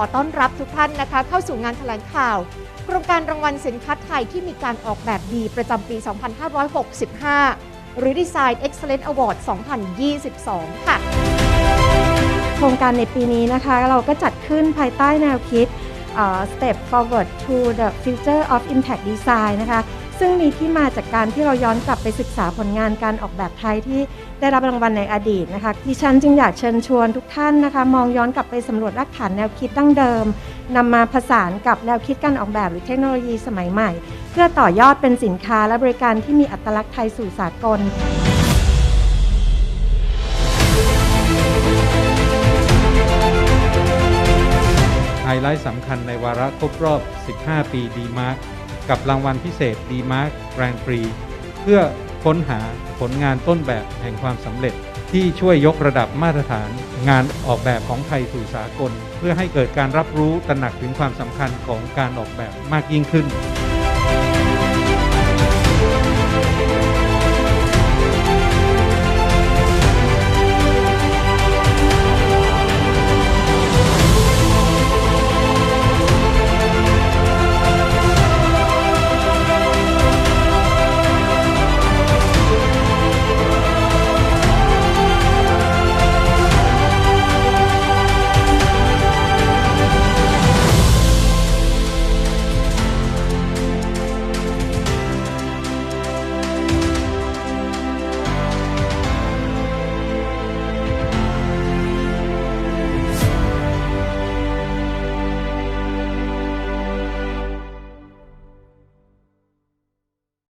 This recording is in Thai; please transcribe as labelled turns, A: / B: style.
A: อต้อนรับทุกท่านนะคะ เข้าสู่งานแถลงข่าว โครงการรางวัลสินค้าไทยที่มีการออกแบบดีประจำปี 2565 หรือ Design Excellence Award 2022 ค่ะ
B: โครงการในปีนี้นะคะ เราก็จัดขึ้นภายใต้แนวคิด Step Forward to the Future of Impact Design นะคะ ซึ่งมีที่มาจากการที่เราย้อนกลับไปศึกษาผลงานการออกแบบไทยที่ได้รับรางวัลในอดีตนะคะดิฉันจึงอยากเชิญชวนทุกท่านนะคะ มองย้อนกลับไปสำรวจรากฐานแนวคิดดั้งเดิมนำมาผสานกับแนวคิดการออกแบบหรือเทคโนโลยีสมัยใหม่ เพื่อต่อยอดเป็นสินค้าและบริการที่มีอัตลักษณ์ไทยสู่สากล
C: ไฮไลท์สำคัญในวาระครบรอบ 15 ปีดีมาร์ กับรางวัลพิเศษดีมาร์แกรน p รีเพื่อค้นหาผลงานต้นแบบแห่งความสำเร็จ ที่ช่วยยกระดับมาตรฐาน งานออกแบบของไทยสู่สากล เพื่อให้เกิดการรับรู้ตระหนักถึงความสำคัญของการออกแบบมากยิ่งขึ้น